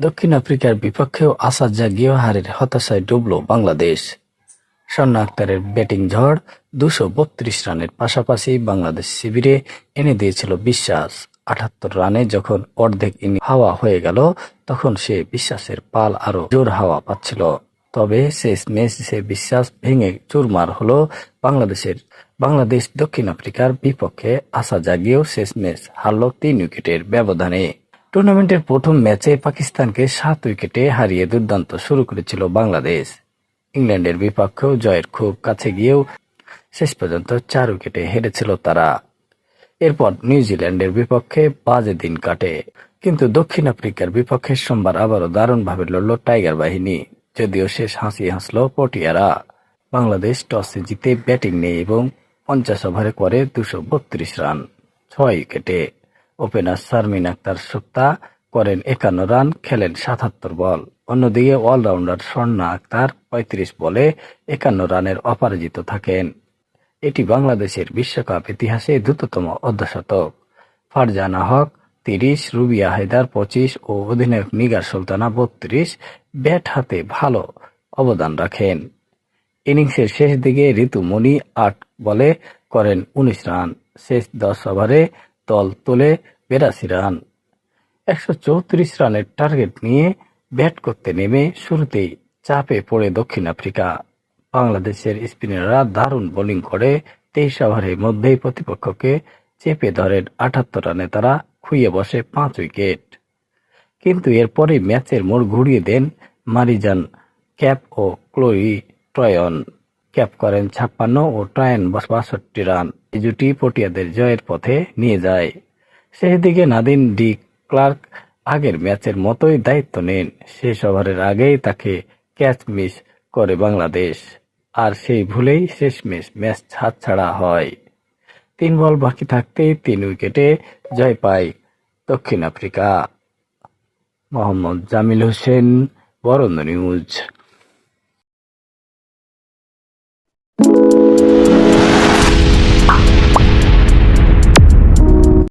দক্ষিণ আফ্রিকার বিপক্ষেও আসাদ জাগিয়েও হারের হতাশায় ডুবল বাংলাদেশ। স্বর্ণ আক্তারের ব্যাটিং ঝড় দুশো বত্রিশ রানের পাশাপাশি বাংলাদেশ শিবিরে এনে দিয়েছিল বিশ্বাস। আটাত্তর রানে যখন অর্ধেক ইনি হাওয়া হয়ে গেল, তখন সে বিশ্বাসের পাল আরও জোর হাওয়া পাচ্ছিল। তবে শেষ ম্যাচ সে বিশ্বাস ভেঙে চুরমার হলো বাংলাদেশের। বাংলাদেশ দক্ষিণ আফ্রিকার বিপক্ষে আশা জাগিয়েও শেষ ম্যাচ হারল তিন উইকেটের ব্যবধানে। টুর্নামেন্টের প্রথম ম্যাচে পাকিস্তানকে সাত উইকেটে হারিয়ে দুর্দান্ত শুরু করেছিল বাংলাদেশ। ইংল্যান্ডের বিপক্ষেও জয়ের খুব কাছে গিয়েও শেষ পর্যন্ত চার উইকেটে হেরেছিল তারা। এরপর নিউজিল্যান্ডের বিপক্ষে বাজে দিন কাটে, কিন্তু দক্ষিণ আফ্রিকার বিপক্ষে সোমবার আবারও দারুণভাবে লড়ল টাইগার বাহিনী, যদিও শেষ হাসি হাসল পটিয়ারা। বাংলাদেশ টসে জিতে ব্যাটিং নেয় এবং পঞ্চাশ ওভারে করে দুশো বত্রিশ রান, ছয় উইকেটে। ওপেনার শারমিন আক্তার সুক্তা করেন একান্ন রান, খেলেন সাতাত্তর বল। অন্যদিকে অলরাউন্ডার স্বর্ণা আক্তার পঁয়ত্রিশ বলে একান্ন রানের অপরাজিত থাকেন। এটি বাংলাদেশের বিশ্বকাপ ইতিহাসে দ্রুততম অর্ধশতক। ফারজানা হক তিরিশ, রুবিয়া হায়দার পঁচিশ ও অধিনায়ক নিগার সুলতানা বত্রিশ ব্যাট হাতে ভালো অবদান রাখেন। ইনিংসের শেষ দিকে ঋতুমণি আট বলে করেন উনিশ রান। শেষ দশ ওভারে দল তোলে বিরাশি রান। একশো চৌত্রিশ রানের টার্গেট নিয়ে ব্যাট করতে নেমে শুরুতেই চাপে পড়ে দক্ষিণ আফ্রিকা। বাংলাদেশের স্পিনাররা দারুণ বোলিং করে, তেইশ ওভারের মধ্যেই প্রতিপক্ষকে চেপে ধরেন আটাত্তর রানে তারা খুইয়ে বসে পাঁচ উইকেট। কিন্তু এরপরে ম্যাচের মোড় ঘুরিয়ে দেন মারিজান ক্যাপ ও ক্লোরি ট্রয়ন। ক্যাপ করেন ছাপ্পান্ন ও ট্রয়ন বাষট্টি রান। এই জুটি পটিয়াদের জয়ের পথে নিয়ে যায়। সেই দিকে নাদিন ডি ক্লার্ক আগের ম্যাচের মতোই দায়িত্ব নেন। শেষ ওভারের আগেই তাকে ক্যাচ মিস করে বাংলাদেশ। আর সেই ভুলেই শেষ শেষমেশ ম্যাচ হাতছাড়া হয়। তিন বল বাকি থাকতেই তিন উইকেটে জয় পায় দক্ষিণ আফ্রিকা। মোহাম্মদ জামিল হোসেন, বরন্দ নিউজ